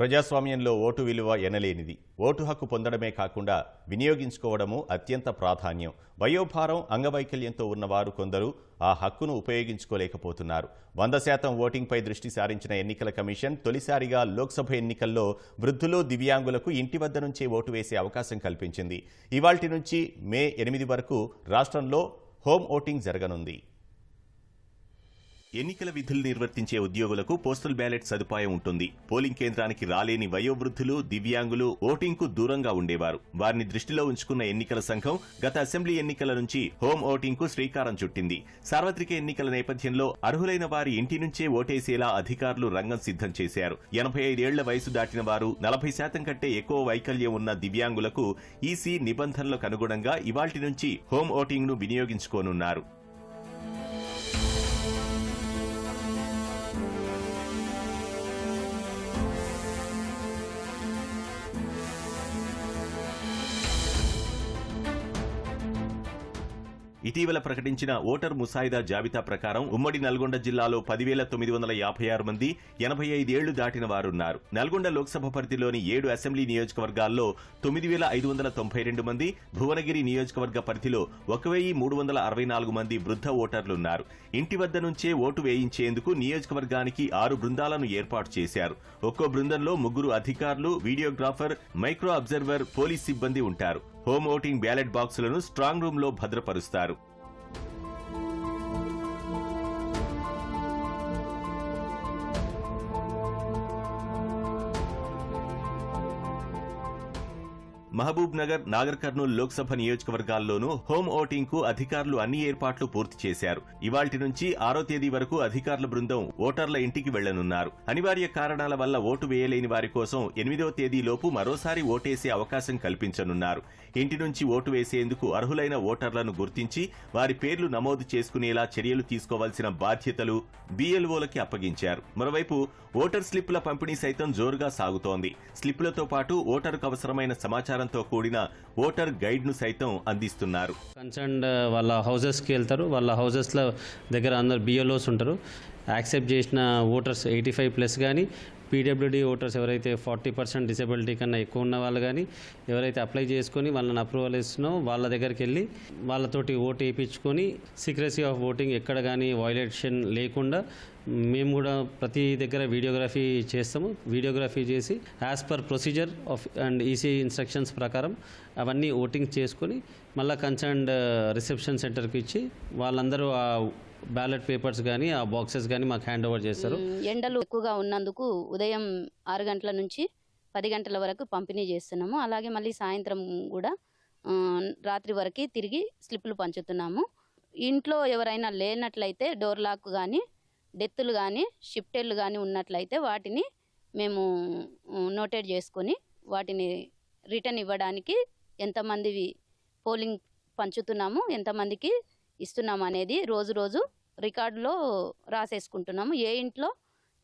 ప్రజాస్వామ్యంలో ఓటు విలువ ఎనలేనిది. ఓటు హక్కు పొందడమే కాకుండా వినియోగించుకోవడము అత్యంత ప్రాధాన్యం. వయోభారం అంగవైకల్యంతో ఉన్నవారు కొందరు ఆ హక్కును ఉపయోగించుకోలేకపోతున్నారు. వంద శాతం ఓటింగ్పై దృష్టి సారించిన ఎన్నికల కమిషన్ తొలిసారిగా లోక్సభ ఎన్నికల్లో వృద్ధులు దివ్యాంగులకు ఇంటి వద్ద నుంచే ఓటు వేసే అవకాశం కల్పించింది. ఇవాల్టి నుంచి మే ఎనిమిది వరకు రాష్ట్రంలో హోమ్ ఓటింగ్ జరగనుంది. ఎన్నికల విధులు నిర్వర్తించే ఉద్యోగులకు పోస్టల్ బ్యాలెట్ సదుపాయం ఉంటుంది. పోలింగ్ కేంద్రానికి రాలేని వయోవృద్ధులు దివ్యాంగులు ఓటింగ్కు దూరంగా ఉండేవారు. వారిని దృష్టిలో ఉంచుకున్న ఎన్నికల సంఘం గత అసెంబ్లీ ఎన్నికల నుంచి హోమ్ ఓటింగ్కు శ్రీకారం చుట్టింది. సార్వత్రిక ఎన్నికల నేపథ్యంలో అర్హులైన వారి ఇంటి నుంచే ఓటేసేలా అధికారులు రంగం సిద్ధం చేశారు. ఎనభై ఐదేళ్ళ వయసు దాటిన వారు నలభై శాతం కంటే ఎక్కువ వైకల్యం ఉన్న దివ్యాంగులకు ఈసీ నిబంధనలకు అనుగుణంగా ఇవాల్టి నుంచి హోమ్ ఓటింగ్ను వినియోగించుకోనున్నారు. ఇటీవల ప్రకటించిన ఓటర్ ముసాయిదా జాబితా ప్రకారం ఉమ్మడి నల్గొండ జిల్లాలో పదివేల తొమ్మిది వందల యాభై ఆరు మంది ఎనభై ఐదేళ్ళు దాటిన వారున్నారు. నల్గొండ లోక్సభ పరిధిలోని ఏడు అసెంబ్లీ నియోజకవర్గాల్లో తొమ్మిది వేల ఐదు వందల తొంభై రెండు మంది భువనగిరి నియోజకవర్గ పరిధిలో ఒక వెయ్యి మూడు వందల అరవై నాలుగు మంది వృద్ధ ఓటర్లున్నారు. ఇంటి వద్ద నుంచే ఓటు వేయించేందుకు నియోజకవర్గానికి ఆరు బృందాలను ఏర్పాటు చేశారు. ఒక్కో బృందంలో ముగ్గురు అధికారులు వీడియోగ్రాఫర్ మైక్రో అబ్జర్వర్ పోలీస్ సిబ్బంది ఉంటారు. హోమ్ ఓటింగ్ బ్యాలెట్ బాక్సులను స్ట్రాంగ్ రూమ్లో భద్రపరుస్తారు. మహబూబ్ నగర్ నాగర్ కర్నూలు లోక్సభ నియోజకవర్గాల్లోనూ హోమ్ ఓటింగ్కు అధికారులు అన్ని ఏర్పాట్లు పూర్తి చేశారు. ఇవాల్టి నుంచి ఆరో తేదీ వరకు అధికారుల బృందం ఓటర్ల ఇంటికి వెళ్ళనున్నారు. అనివార్య కారణాల వల్ల ఓటు వేయలేని వారి కోసం ఎనిమిదో తేదీలోపు మరోసారి ఓటేసే అవకాశం కల్పించనున్నారు. ఇంటి నుంచి ఓటు వేసేందుకు అర్హులైన ఓటర్లను గుర్తించి వారి పేర్లు నమోదు చేసుకునేలా చర్యలు తీసుకోవాల్సిన బాధ్యతలు బీఎల్ఓలకి అప్పగించారు. మరోవైపు ఓటర్ స్లిప్ల పంపిణీ సైతం జోరుగా సాగుతోంది. స్లిప్లతో పాటు ఓటరుకు అవసరమైన సమాచారం సమాచారంతో కూడిన ఓటర్ గైడ్ను సైతం అందిస్తున్నారు. కన్సర్న్డ్ uh, వాళ్ళ హౌజెస్కి వెళ్తారు. వాళ్ళ హౌజెస్లో దగ్గర అందరు బిఎల్ఓస్ ఉంటారు. యాక్సెప్ట్ చేసిన ఓటర్స్ ఎయిటీ ఫైవ్ ప్లస్ కానీ పీడబ్ల్యూడీ ఓటర్స్ ఎవరైతే ఫార్టీ పర్సెంట్ డిసబిలిటీ కన్నా ఎక్కువ ఉన్న వాళ్ళు కానీ ఎవరైతే అప్లై చేసుకొని వాళ్ళని అప్రూవల్ ఇస్తున్నో వాళ్ళ దగ్గరికి వెళ్ళి వాళ్ళతోటి ఓటు వేయించుకొని సీక్రసీ ఆఫ్ ఓటింగ్ ఎక్కడ కానీ వైలేషన్ లేకుండా మేము కూడా ప్రతి దగ్గర వీడియోగ్రఫీ చేస్తాము. వీడియోగ్రఫీ చేసి as per procedure of and EC instructions ప్రకారం అవన్నీ ఓటింగ్ చేసుకొని మళ్ళీ కన్సర్న్డ్ రిసెప్షన్ సెంటర్కి ఇచ్చి వాళ్ళందరూ ఆ బ్యాలెట్ పేపర్స్ కానీ ఆ బాక్సెస్ కానీ మాకు హ్యాండ్ ఓవర్ చేస్తారు. ఎండలు ఎక్కువగా ఉన్నందుకు ఉదయం ఆరు గంటల నుంచి పది గంటల వరకు పంపిణీ చేస్తున్నాము. అలాగే మళ్ళీ సాయంత్రం కూడా ఆ, రాత్రి వరకు తిరిగి స్లిప్లు పంచుతున్నాము. ఇంట్లో ఎవరైనా లేనట్లయితే డోర్ లాక్ కానీ డెత్తులు కానీ షిఫ్టెళ్ళు కానీ ఉన్నట్లయితే వాటిని మేము నోటెడ్ చేసుకొని వాటిని రిటర్న్ ఇవ్వడానికి ఎంతమంది పోలింగ్ పంచుతున్నాము ఎంతమందికి ఇస్తున్నాం అనేది రోజు రోజు రికార్డులో రాసేసుకుంటున్నాము. ఏ ఇంట్లో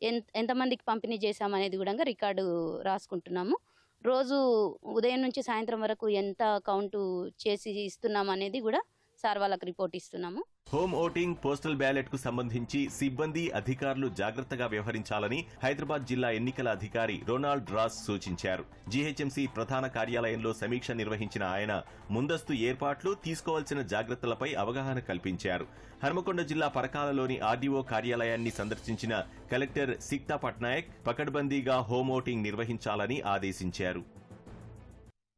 ఎంత ఎంతమందికి పంపిణీ చేశామనేది కూడా రికార్డు రాసుకుంటున్నాము. రోజు ఉదయం నుంచి సాయంత్రం వరకు ఎంత కౌంటు చేసి ఇస్తున్నాం అనేది కూడా సార్ వాళ్ళకి రిపోర్ట్ ఇస్తున్నాము. హోమ్ ఓటింగ్ పోస్టల్ బ్యాలెట్కు సంబంధించి సిబ్బంది అధికారులు జాగ్రత్తగా వ్యవహరించాలని హైదరాబాద్ జిల్లా ఎన్నికల అధికారి రొనాల్డ్ రాస్ సూచించారు. జీహెచ్ఎంసీ ప్రధాన కార్యాలయంలో సమీక్ష నిర్వహించిన ఆయన ముందస్తు ఏర్పాట్లు తీసుకోవాల్సిన జాగ్రత్తలపై అవగాహన కల్పించారు. హర్మకొండ జిల్లా పరకాలలోని ఆర్డీఓ కార్యాలయాన్ని సందర్శించిన కలెక్టర్ సిక్తా పట్నాయక్ పకడ్బందీగా హోమ్ ఓటింగ్ నిర్వహించాలని ఆదేశించారు.